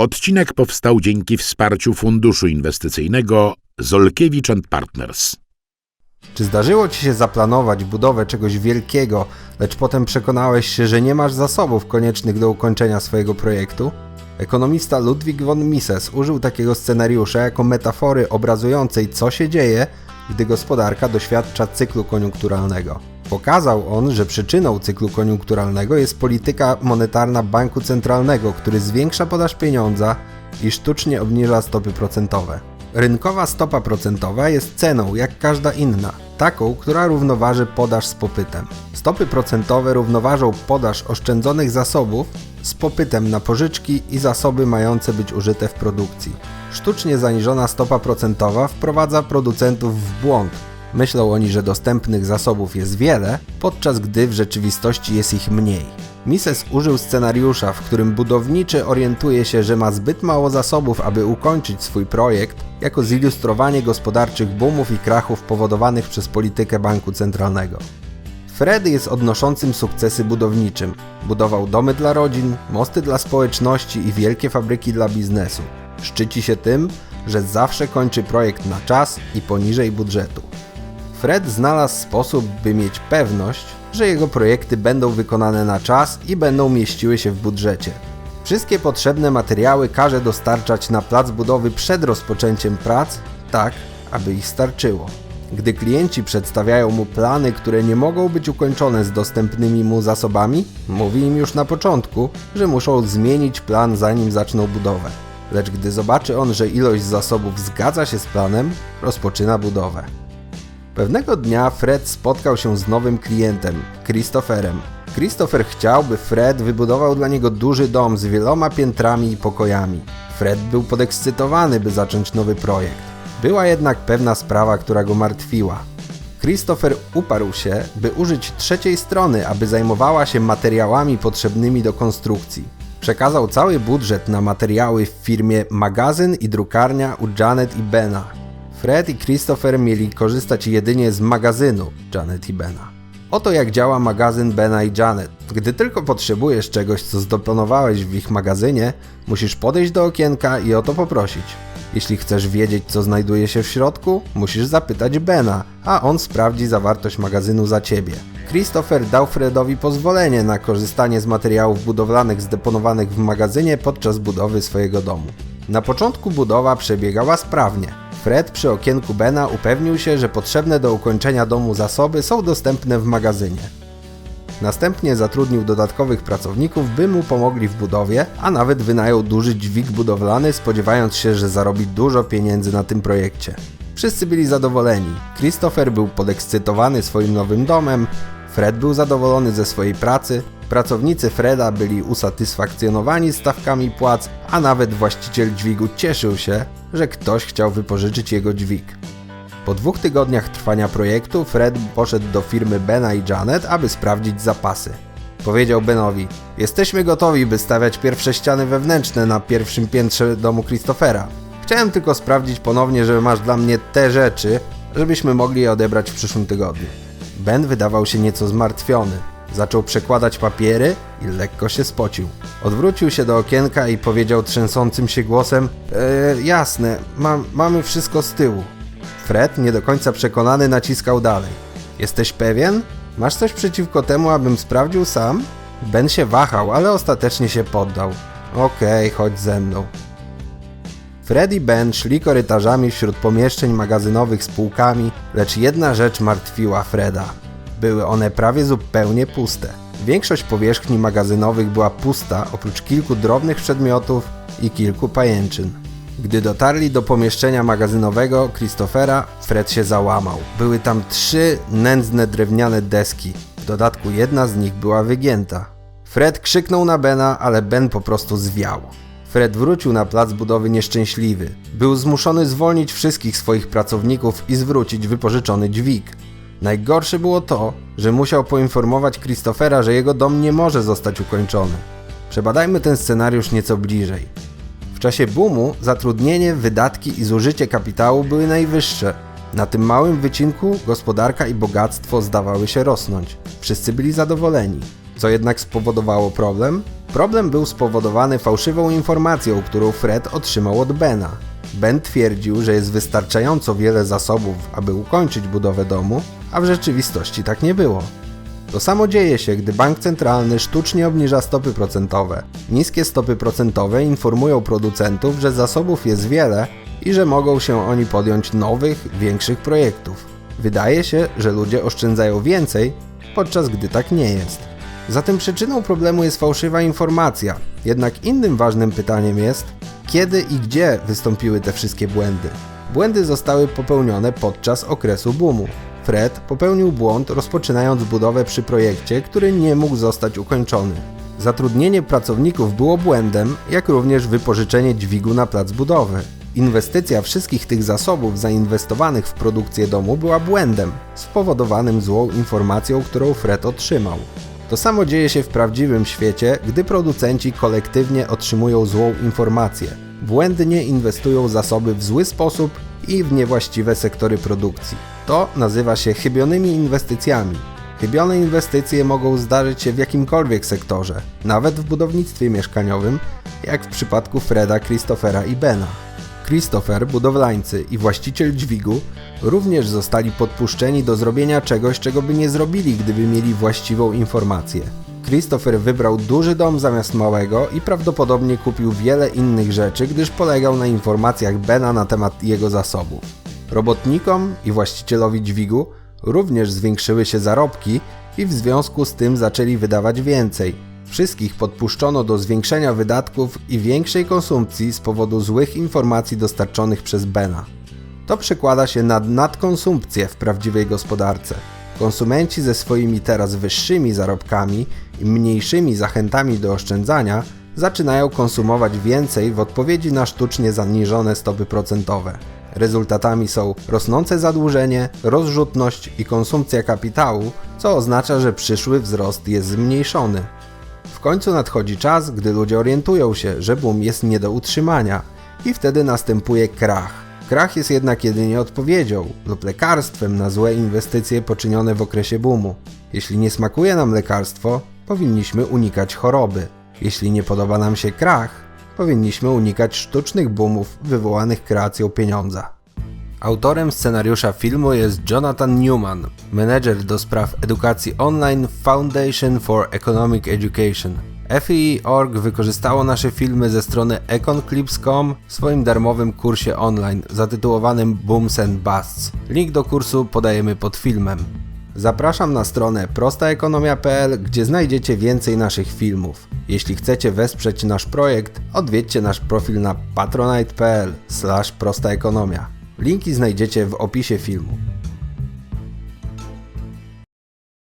Odcinek powstał dzięki wsparciu Funduszu Inwestycyjnego Zolkiewicz Partners. Czy zdarzyło ci się zaplanować budowę czegoś wielkiego, lecz potem przekonałeś się, że nie masz zasobów koniecznych do ukończenia swojego projektu? Ekonomista Ludwig von Mises użył takiego scenariusza jako metafory obrazującej, co się dzieje, gdy gospodarka doświadcza cyklu koniunkturalnego. Pokazał on, że przyczyną cyklu koniunkturalnego jest polityka monetarna banku centralnego, który zwiększa podaż pieniądza i sztucznie obniża stopy procentowe. Rynkowa stopa procentowa jest ceną, jak każda inna, taką, która równoważy podaż z popytem. Stopy procentowe równoważą podaż oszczędzonych zasobów z popytem na pożyczki i zasoby mające być użyte w produkcji. Sztucznie zaniżona stopa procentowa wprowadza producentów w błąd. Myślą oni, że dostępnych zasobów jest wiele, podczas gdy w rzeczywistości jest ich mniej. Mises użył scenariusza, w którym budowniczy orientuje się, że ma zbyt mało zasobów, aby ukończyć swój projekt, jako zilustrowanie gospodarczych boomów i krachów powodowanych przez politykę banku centralnego. Fred jest odnoszącym sukcesy budowniczym. Budował domy dla rodzin, mosty dla społeczności i wielkie fabryki dla biznesu. Szczyci się tym, że zawsze kończy projekt na czas i poniżej budżetu. Fred znalazł sposób, by mieć pewność, że jego projekty będą wykonane na czas i będą mieściły się w budżecie. Wszystkie potrzebne materiały każe dostarczać na plac budowy przed rozpoczęciem prac, tak aby ich starczyło. Gdy klienci przedstawiają mu plany, które nie mogą być ukończone z dostępnymi mu zasobami, mówi im już na początku, że muszą zmienić plan zanim zaczną budowę. Lecz gdy zobaczy on, że ilość zasobów zgadza się z planem, rozpoczyna budowę. Pewnego dnia Fred spotkał się z nowym klientem, Christopherem. Christopher chciał, by Fred wybudował dla niego duży dom z wieloma piętrami i pokojami. Fred był podekscytowany, by zacząć nowy projekt. Była jednak pewna sprawa, która go martwiła. Christopher uparł się, by użyć trzeciej strony, aby zajmowała się materiałami potrzebnymi do konstrukcji. Przekazał cały budżet na materiały w firmie magazyn i drukarnia u Janet i Bena. Fred i Christopher mieli korzystać jedynie z magazynu Janet i Bena. Oto jak działa magazyn Bena i Janet. Gdy tylko potrzebujesz czegoś, co zdoplanowałeś w ich magazynie, musisz podejść do okienka i o to poprosić. Jeśli chcesz wiedzieć, co znajduje się w środku, musisz zapytać Bena, a on sprawdzi zawartość magazynu za ciebie. Christopher dał Fredowi pozwolenie na korzystanie z materiałów budowlanych zdeponowanych w magazynie podczas budowy swojego domu. Na początku budowa przebiegała sprawnie. Fred przy okienku Bena upewnił się, że potrzebne do ukończenia domu zasoby są dostępne w magazynie. Następnie zatrudnił dodatkowych pracowników, by mu pomogli w budowie, a nawet wynajął duży dźwig budowlany, spodziewając się, że zarobi dużo pieniędzy na tym projekcie. Wszyscy byli zadowoleni. Christopher był podekscytowany swoim nowym domem, Fred był zadowolony ze swojej pracy, pracownicy Freda byli usatysfakcjonowani stawkami płac, a nawet właściciel dźwigu cieszył się, że ktoś chciał wypożyczyć jego dźwig. Po dwóch tygodniach trwania projektu Fred poszedł do firmy Bena i Janet, aby sprawdzić zapasy. Powiedział Benowi: Jesteśmy gotowi, by stawiać pierwsze ściany wewnętrzne na pierwszym piętrze domu Christophera. Chciałem tylko sprawdzić ponownie, że masz dla mnie te rzeczy, żebyśmy mogli je odebrać w przyszłym tygodniu. Ben wydawał się nieco zmartwiony. Zaczął przekładać papiery i lekko się spocił. Odwrócił się do okienka i powiedział trzęsącym się głosem: e, Jasne, mam, mamy wszystko z tyłu. Fred, nie do końca przekonany, naciskał dalej. Jesteś pewien? Masz coś przeciwko temu, abym sprawdził sam? Ben się wahał, ale ostatecznie się poddał. Okej, okay, chodź ze mną. Fred i Ben szli korytarzami wśród pomieszczeń magazynowych z półkami, lecz jedna rzecz martwiła Freda. Były one prawie zupełnie puste. Większość powierzchni magazynowych była pusta, oprócz kilku drobnych przedmiotów i kilku pajęczyn. Gdy dotarli do pomieszczenia magazynowego Christophera, Fred się załamał. Były tam trzy nędzne drewniane deski. W dodatku jedna z nich była wygięta. Fred krzyknął na Bena, ale Ben po prostu zwiał. Fred wrócił na plac budowy nieszczęśliwy. Był zmuszony zwolnić wszystkich swoich pracowników i zwrócić wypożyczony dźwig. Najgorsze było to, że musiał poinformować Christophera, że jego dom nie może zostać ukończony. Przebadajmy ten scenariusz nieco bliżej. W czasie boomu zatrudnienie, wydatki i zużycie kapitału były najwyższe. Na tym małym wycinku gospodarka i bogactwo zdawały się rosnąć. Wszyscy byli zadowoleni. Co jednak spowodowało problem? Problem był spowodowany fałszywą informacją, którą Fred otrzymał od Bena. Ben twierdził, że jest wystarczająco wiele zasobów, aby ukończyć budowę domu, a w rzeczywistości tak nie było. To samo dzieje się, gdy bank centralny sztucznie obniża stopy procentowe. Niskie stopy procentowe informują producentów, że zasobów jest wiele i że mogą się oni podjąć nowych, większych projektów. Wydaje się, że ludzie oszczędzają więcej, podczas gdy tak nie jest. Zatem przyczyną problemu jest fałszywa informacja. Jednak innym ważnym pytaniem jest, kiedy i gdzie wystąpiły te wszystkie błędy. Błędy zostały popełnione podczas okresu boomu. Fred popełnił błąd rozpoczynając budowę przy projekcie, który nie mógł zostać ukończony. Zatrudnienie pracowników było błędem, jak również wypożyczenie dźwigu na plac budowy. Inwestycja wszystkich tych zasobów zainwestowanych w produkcję domu była błędem, spowodowanym złą informacją, którą Fred otrzymał. To samo dzieje się w prawdziwym świecie, gdy producenci kolektywnie otrzymują złą informację. Błędnie inwestują zasoby w zły sposób i w niewłaściwe sektory produkcji. To nazywa się chybionymi inwestycjami. Chybione inwestycje mogą zdarzyć się w jakimkolwiek sektorze, nawet w budownictwie mieszkaniowym, jak w przypadku Freda, Christophera i Bena. Christopher, budowlańcy i właściciel dźwigu również zostali podpuszczeni do zrobienia czegoś, czego by nie zrobili, gdyby mieli właściwą informację. Christopher wybrał duży dom zamiast małego i prawdopodobnie kupił wiele innych rzeczy, gdyż polegał na informacjach Bena na temat jego zasobów. Robotnikom i właścicielowi dźwigu również zwiększyły się zarobki i w związku z tym zaczęli wydawać więcej. Wszystkich podpuszczono do zwiększenia wydatków i większej konsumpcji z powodu złych informacji dostarczonych przez Bena. To przekłada się na nadkonsumpcję w prawdziwej gospodarce. Konsumenci ze swoimi teraz wyższymi zarobkami i mniejszymi zachętami do oszczędzania zaczynają konsumować więcej w odpowiedzi na sztucznie zaniżone stopy procentowe. Rezultatami są rosnące zadłużenie, rozrzutność i konsumpcja kapitału, co oznacza, że przyszły wzrost jest zmniejszony. W końcu nadchodzi czas, gdy ludzie orientują się, że boom jest nie do utrzymania i wtedy następuje krach. Krach jest jednak jedynie odpowiedzią lub lekarstwem na złe inwestycje poczynione w okresie boomu. Jeśli nie smakuje nam lekarstwo, powinniśmy unikać choroby. Jeśli nie podoba nam się krach, powinniśmy unikać sztucznych boomów wywołanych kreacją pieniądza. Autorem scenariusza filmu jest Jonathan Newman, menedżer do spraw edukacji online Foundation for Economic Education. FEE.org wykorzystało nasze filmy ze strony econclips.com w swoim darmowym kursie online zatytułowanym Booms and Busts. Link do kursu podajemy pod filmem. Zapraszam na stronę prostaekonomia.pl, gdzie znajdziecie więcej naszych filmów. Jeśli chcecie wesprzeć nasz projekt, odwiedźcie nasz profil na patronite.pl prostaekonomia. Linki znajdziecie w opisie filmu.